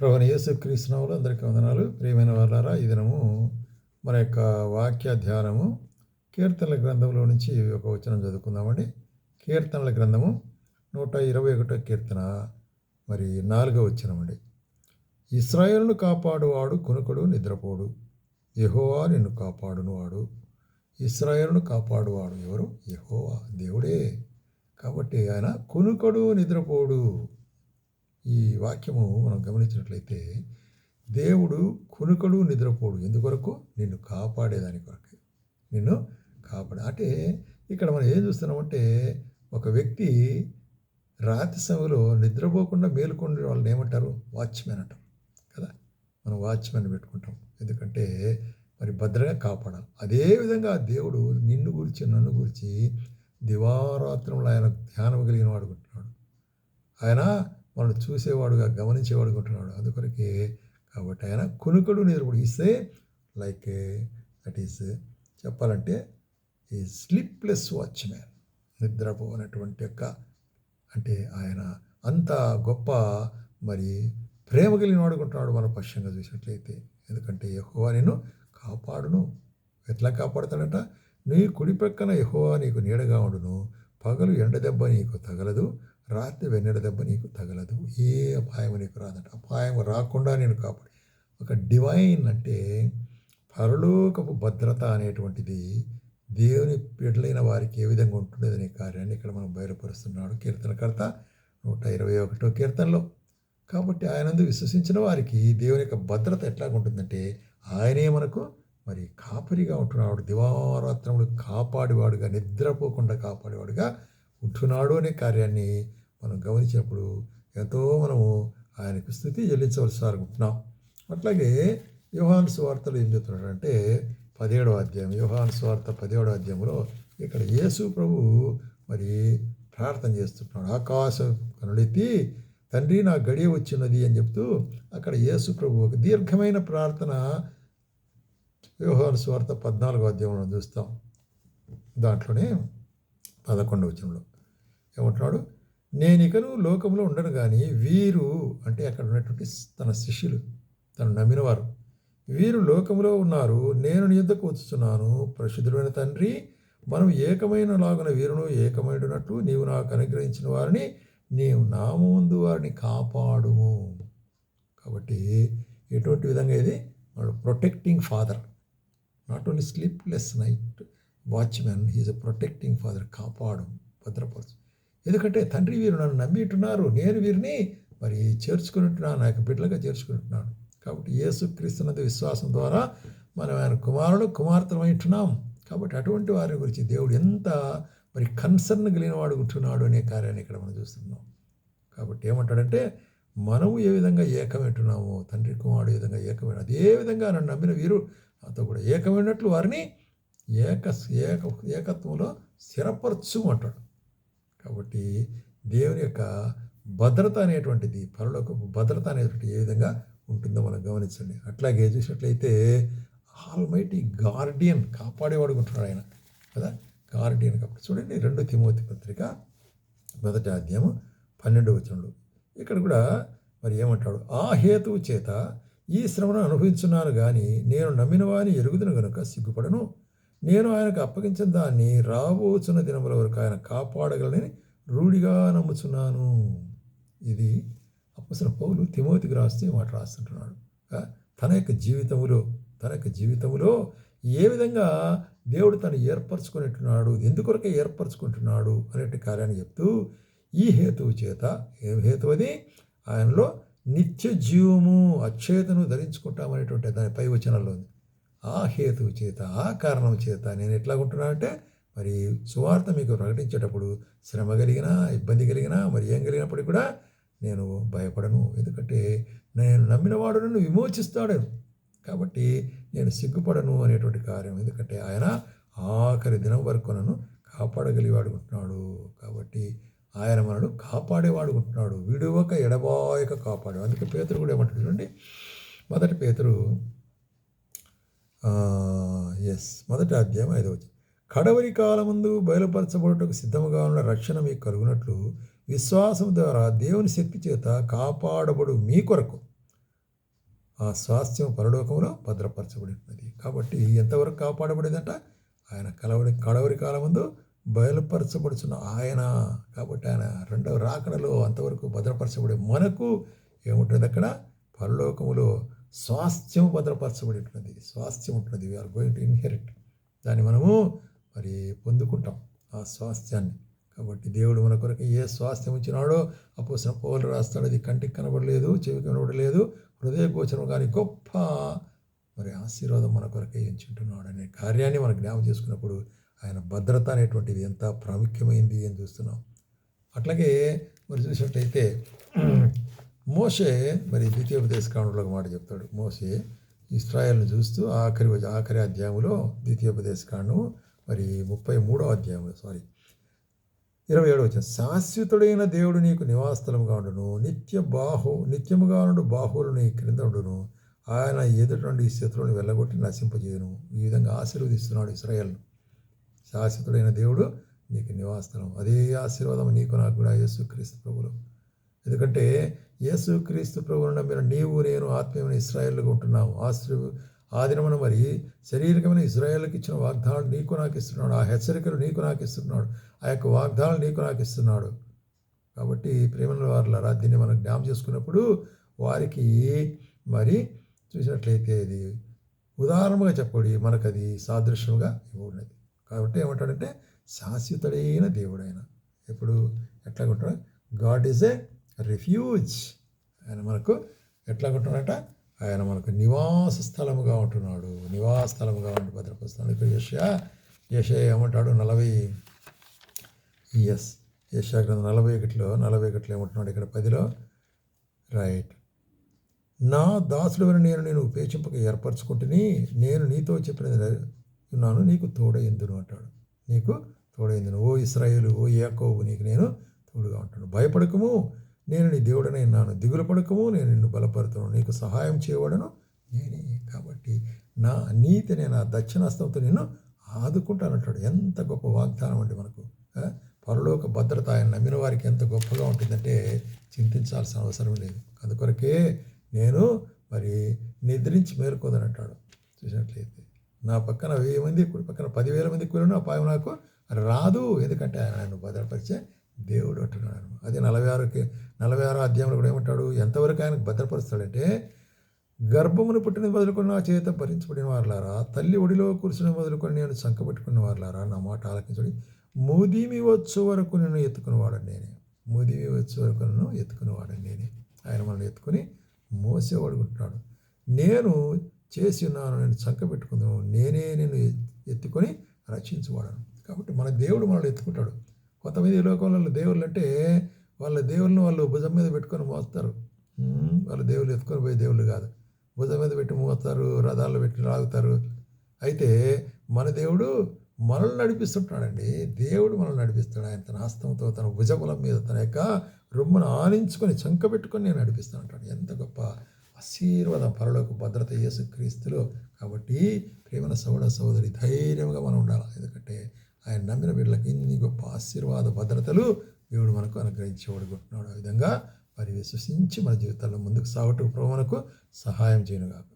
ప్రభుని యేసు క్రీస్తునాములు అందరికీ వందనాలు. ప్రియమైన వాళ్ళారా ఈ దినము మన యొక్క వాక్య ధ్యానము కీర్తనల గ్రంథంలో నుంచి ఒక వచనం చదువుకుందామండి. కీర్తనల గ్రంథము నూట ఇరవై ఒకటో కీర్తన మరి నాలుగో వచనమండి. ఇస్రాయేల్ను కాపాడువాడు కునుకుడు నిద్రపోడు యహోవా నిన్ను కాపాడును వాడు ఇస్రాయేల్ను కాపాడువాడు ఎవరు? యహోవా దేవుడే. కాబట్టి ఆయన కునుకడు నిద్రపోడు. ఈ వాక్యము మనం గమనించినట్లయితే దేవుడు కునుకడు నిద్రపోడు. ఎందుకొరకు నిన్ను కాపాడేదాని కొరకు. నిన్ను కాపాడే అంటే ఇక్కడ మనం ఏం చూస్తున్నామంటే ఒక వ్యక్తి రాత్రి సమయంలో నిద్రపోకుండా మేలుకొని వాళ్ళని ఏమంటారు? వాచ్మెన్ అంటాం కదా? మనం వాచ్మెన్ పెట్టుకుంటాం. ఎందుకంటే మరి భద్రంగా కాపాడాలి. అదేవిధంగా దేవుడు నిన్ను గురించి నన్ను గురించి దివారాత్రంలో ఆయన ధ్యానం కలిగిన వాడుకుంటున్నాడు ఆయన వాళ్ళు చూసేవాడుగా గమనించేవాడుగా ఉంటున్నాడు. అందుకొరకే కాబట్టి ఆయన కొనుకడు నిద్రపోడు. ఇస్తే లైక్ దట్ ఈస్ చెప్పాలంటే ఈ స్లీప్లెస్ వాచ్మ్యాన్ నిద్రపోనటువంటి యొక్క అంటే ఆయన అంత గొప్ప మరి ప్రేమ కలిగిన వాడుకుంటున్నాడు మన పక్షంగా చూసినట్లయితే. ఎందుకంటే యహోవా నేను కాపాడును. ఎట్లా కాపాడుతాడంట? నీ కుడి ప్రక్కన యహోవా నీకు నీడగా ఉండును. పగలు ఎండ దెబ్బ నీకు తగలదు. రాత్రి వెన్నెల దెబ్బ నీకు తగలదు ఏ అపాయం నీకు రాదంట. అపాయం రాకుండా నేను కాపాడు. ఒక డివైన్ అంటే పరలోకపు భద్రత అనేటువంటిది దేవుని బిడ్డలైన వారికి ఏ విధంగా ఉంటుండేదనే కార్యాన్ని ఇక్కడ మనం బయలుపరుస్తున్నాడు కీర్తనకర్త నూట ఇరవై ఒకటో కీర్తనలో. కాబట్టి ఆయనందు విశ్వసించిన వారికి దేవుని యొక్క భద్రత ఎట్లా ఉంటుందంటే ఆయనే మనకు మరి కాపరిగా ఉంటున్నాడు. దివారాత్రములు కాపాడేవాడుగా నిద్రపోకుండా కాపాడేవాడుగా ఉంటున్నాడు అనే కార్యాన్ని మనం గమనించినప్పుడు ఎంతో మనము ఆయనకు స్థుతి చెల్లించవలసి అనుకుంటున్నాం అట్లాగే యోహాను స్వార్తలు ఏం చెప్తున్నాడంటే పదిహేడవ అధ్యాయం యోహాను స్వార్త పదిహేడవ అధ్యాయంలో ఇక్కడ యేసు ప్రభు మరి ప్రార్థన చేస్తున్నాడు. ఆకాశం కనులెత్తి తండ్రి నా గడియ వచ్చినది అని చెప్తూ అక్కడ యేసు ప్రభు ఒక దీర్ఘమైన ప్రార్థన యోహాను స్వార్థ పద్నాలుగో అధ్యాయంలో చూస్తాం. దాంట్లోనే పదకొండవ వచనంలో ఏమంటున్నాడు? నేను ఇకను లోకంలో ఉండను కానీ వీరు అంటే అక్కడ ఉన్నటువంటి తన శిష్యులు తను నమ్మినవారు. వీరు లోకంలో ఉన్నారు నేను నీ యుద్ధకు వచ్చుతున్నాను పరిశుద్ధుడైన తండ్రి మనం ఏకమైన లాగున వీరును ఏకమైనట్టు నీవు నాకు అనుగ్రహించిన వారిని నీవు నామందు వారిని కాపాడుము. కాబట్టి ఎటువంటి విధంగా ఇది? వాడు protecting father not only sleepless night watchman he's a protecting father కాపాడు భద్రపరచు. ఎందుకంటే తండ్రి వీరు నన్ను నమ్మిటున్నారు నేను వీరిని మరి చేర్చుకుంటున్నాను నా యొక్క బిడ్డలుగా చేర్చుకుంటున్నాను కాబట్టి యేసు క్రీస్తునందు విశ్వాసం ద్వారా మనం ఆయన కుమారుడు కుమార్తెమైంటున్నాం కాబట్టి అటువంటి వారి గురించి దేవుడు ఎంత మరి కన్సర్న్ కలిగిన వాడు ఉంటున్నాడు అనే కార్యాన్ని ఇక్కడ మనం చూస్తున్నాం. కాబట్టి ఏమంటాడంటే మనము ఏ విధంగా ఏకమైంటున్నామో తండ్రి కుమారుడు ఏ విధంగా ఏకమైన అదే విధంగా నన్ను నమ్మిన వీరు నాతో కూడా ఏకమైనట్లు వారిని ఏక ఏక ఏకత్వంలో స్థిరపరచు అంటాడు. కాబట్టి దేవుని యొక్క భద్రత అనేటువంటిది పరలోక భద్రత అనేటువంటి ఏ విధంగా ఉంటుందో మనం గమనించండి. అట్లాగే చూసినట్లయితే ఆల్మైటీ గార్డియన్ కాపాడేవాడు ఉంటున్నాడు ఆయన కదా? గార్డియన్ కాబట్టి. చూడండి రెండు తిమోతి పత్రిక మొదటి అధ్యాయం పన్నెండు వచనంలో. ఇక్కడ కూడా మరి ఏమంటాడు? ఆ హేతువు చేత ఈ శ్రమను అనుభవించున్నాను కానీ నేను నమ్మిన వారిని ఎరుగుదును గనుక సిగ్గుపడను. నేను ఆయనకు అప్పగించిన దాన్ని రాబోచున్న దినముల వరకు ఆయన కాపాడగలని రూఢిగా నమ్ముచున్నాను. ఇది అప్పసిన పౌలు తిమోతికి రాస్తే మాట రాస్తుంటున్నాడు. తన యొక్క జీవితములో తన యొక్క జీవితంలో ఏ విధంగా దేవుడు తను ఏర్పరచుకునేట్టున్నాడు ఎందుకొరకే ఏర్పరచుకుంటున్నాడు అనేటి కార్యాన్ని చెప్తూ ఈ హేతువు చేత ఏ హేతు అది? ఆయనలో నిత్య జీవము అక్షేతను ధరించుకుంటామనేటువంటి దాని పై వచనంలో ఉంది. ఆ హేతువు చేత ఆ కారణం చేత నేను ఎట్లా ఉంటున్నా అంటే మరి సువార్త మీకు ప్రకటించేటప్పుడు శ్రమ కలిగినా ఇబ్బంది కలిగినా మరి ఏం కలిగినప్పటికీ కూడా నేను భయపడను. ఎందుకంటే నేను నమ్మినవాడు నన్ను విమోచిస్తాడు. కాబట్టి నేను సిగ్గుపడను అనేటువంటి కార్యం. ఎందుకంటే ఆయన ఆఖరి దినం వరకు నన్ను కాపాడగలిగాడుకుంటున్నాడు కాబట్టి ఆయన మనను కాపాడేవాడుకుంటున్నాడు విడువక ఎడబాయక కాపాడు. అందుకే పేతురు కూడా ఏమంటాడు చూడండి. మొదటి పేతురు ఎస్ మొదటి అధ్యాయం ఐదవ కడవరి కాలమందు బయలుపరచబడుటకు సిద్ధముగా ఉన్న రక్షణ మీకు కలుగునట్లు విశ్వాసం ద్వారా దేవుని శక్తి చేత కాపాడబడు మీ కొరకు ఆ స్వాస్థ్యం పరలోకంలో భద్రపరచబడి ఉన్నది కాబట్టి ఎంతవరకు కాపాడబడిందంట? ఆయన కలవడి కడవరి కాలమందు బయలుపరచబడుచున్న ఆయన. కాబట్టి ఆయన రెండవ రాకడలో అంతవరకు భద్రపరచబడే మనకు ఏముంటుంది అక్కడ? పరలోకములో స్వాస్థ్యం భద్రపరచబడి ఉంటుంది స్వాస్థ్యం ఉంటుంది వీఆర్ గోయింగ్ టు ఇన్హెరిట్ దాన్ని మనము మరి పొందుకుంటాం ఆ స్వాస్థ్యాన్ని. కాబట్టి దేవుడు మన కొరకు ఏ స్వాస్థ్యం ఇచ్చినాడో అపోసిన పౌలు రాస్తాడు. అది కంటికి కనబడలేదు చెవికి కనబడలేదు హృదయ గోచరం కానీ గొప్ప మరి ఆశీర్వాదం మన కొరకే ఎంచుంటున్నాడు అనే కార్యాన్ని మనం జ్ఞాపం చేసుకున్నప్పుడు ఆయన భద్రత అనేటువంటిది ఎంత ప్రాముఖ్యమైంది అని చూస్తున్నాం. అట్లాగే మరి చూసినట్టయితే మోషే మరి ద్వితీయ కాండంలో ఒక మాట చెప్తాడు. మోషే ఇస్రాయల్ని చూస్తూ ఆఖరి ఆఖరి అధ్యాయంలో ద్వితీయోపదేశ కాండం మరి ముప్పై మూడో అధ్యాయంలో సారీ ఇరవై ఏడు వచ్చిన శాశ్వతుడైన దేవుడు నీకు నివాసస్థలముగా ఉండును. నిత్య బాహు నిత్యముగా ఉండు బాహువులు నీ క్రింద ఉండును. ఆయన ఎదుటి నుండి ఈ శత్రువుని వెళ్ళగొట్టి నశింపజేయను. ఈ విధంగా ఆశీర్వదిస్తున్నాడు ఇస్రాయల్. శాశ్వతుడైన దేవుడు నీకు నివాసస్థలం. అదే ఆశీర్వాదం నీకు నాకు కూడా యేసుక్రీస్తు ప్రభులు ఎందుకంటే యేసుక్రీస్తు ప్రభువును నమ్మిన నీవు నేను ఆత్మీయమైన ఇస్రాయేల్గా ఉంటున్నాము. ఆశ్రు ఆదినమున మరి శరీరకమైన ఇజ్రాయేల్కి ఇచ్చిన వాగ్దానాలు నీకు నాకు ఇస్తున్నాడు. ఆ హెచ్చరికలు నీకు నాకు ఇస్తున్నాడు. ఆ యొక్క వాగ్దానాలు నీకు నాకు ఇస్తున్నాడు. కాబట్టి ప్రేమల వారులారా దీన్ని మనం జ్ఞాపం చేసుకున్నప్పుడు వారికి మరి చూసినట్లయితే ఇది ఉదాహరణగా చెప్పడి మనకు అది సాదృశ్యంగా ఇవ్వబడినది. కాబట్టి ఏమంటాడంటే శాశ్వతుడైన దేవుడైన. ఎప్పుడు ఎట్లా ఉంటాడు గాడ్ ఈజ్ ఏ రిఫ్యూజ్ ఆయన మనకు ఎట్లా ఉంటున్నాడట? ఆయన మనకు నివాస స్థలముగా ఉంటున్నాడు. నివాస స్థలముగా ఉండి భద్రపరుస్తున్నాడు. ఇప్పుడు యషయా యషయా ఏమంటాడు? నలభై ఎస్ యషయా గ్రంథం నలభై ఒకటిలో నలభై ఒకటిలో ఏమంటున్నాడు? ఇక్కడ పదిలో రైట్. నా దాసుడవని నేను నేను ఉపేక్షింపక ఏర్పరచుకుంటుని నేను నీతో చెప్పినది ఉన్నాను నీకు తోడైందును అంటాడు. నీకు తోడైందును. ఓ ఇస్రాయేలు ఓ యాకోబు నీకు నేను తోడుగా ఉంటాను. భయపడకము. నేను నీ దేవుడనే నాను దిగులు పడకము నేను నిన్ను బలపరుతున్నాను నీకు సహాయం చేయవడను నేనే. కాబట్టి నా నీతి నేను నా దక్షిణాస్తంతో నిన్ను ఆదుకుంటానంటాడు ఎంత గొప్ప వాగ్దానం అండి మనకు పరలోక భద్రత ఆయన నమ్మిన వారికి ఎంత గొప్పగా ఉంటుందంటే చింతించాల్సిన అవసరం లేదు. అందుకొరకే నేను మరి నిద్రించి మేలుకోదనంటాడు చూసినట్లయితే నా పక్కన వెయ్యి మంది కుడి పక్కన పదివేల మంది కూలిన అపాయం నాకు రాదు. ఎందుకంటే ఆయన నన్ను భద్రపరిచే దేవుడు అంటున్నాడు. అదే నలభై ఆరుకి నలభై ఆరో అధ్యాయంలో కూడా ఏమంటాడు? ఎంతవరకు ఆయనకు భద్రపరుస్తాడంటే గర్భమును పుట్టిన వదులుకున్న చేత భరించబడిన వారులారా తల్లి ఒడిలో కూర్చుని వదులుకొని నేను సంకపెట్టుకున్న వారులారా? నా మాట ఆలకించడి. ముదిమి వచ్చు వరకు నేను ఎత్తుకునేవాడని నేనే. ముదిమి వచ్చే వరకు నన్ను ఎత్తుకునేవాడని నేనే. ఆయన మనల్ని ఎత్తుకుని మోసేవాడుకుంటున్నాడు నేను చేసి ఉన్నాను నేను చంక పెట్టుకుందాను నేనే నేను ఎత్తుకొని రక్షించువాడను. కాబట్టి మన దేవుడు మనల్ని ఎత్తుకుంటాడు. కొంతమంది లోకంలో దేవుళ్ళు అంటే వాళ్ళ దేవుళ్ళని వాళ్ళు భుజం మీద పెట్టుకొని మోస్తారు. వాళ్ళ దేవుళ్ళు ఎత్తుకొని పోయే దేవుళ్ళు కాదు. భుజం మీద పెట్టి మోస్తారు రథాల్లో పెట్టి లాగుతారు. అయితే మన దేవుడు మనల్ని నడిపిస్తుంటాడండి. దేవుడు మనల్ని నడిపిస్తాడు. ఆయన తన హస్తంతో తన భుజబలం మీద తన యొక్క రొమ్మును ఆనించుకొని చంక పెట్టుకొని నేను నడిపిస్తాను అంటాడు ఎంత గొప్ప ఆశీర్వాదం పరలోకి భద్రత యేసు క్రీస్తులో కాబట్టి ప్రేమన సోడ సోదరి ధైర్యంగా మనం ఉండాలి. ఎందుకంటే ఆయన నమ్మిన వీళ్ళకి ఇన్ని గొప్ప ఆశీర్వాద భద్రతలు దేవుడు మనకు అనుగ్రహించేవాడుకుంటున్నాడు ఆ విధంగా మరి విశ్వసించి మన జీవితాల్లో ముందుకు సాగటం ప్రభు మనకు సహాయం చేయను కాదు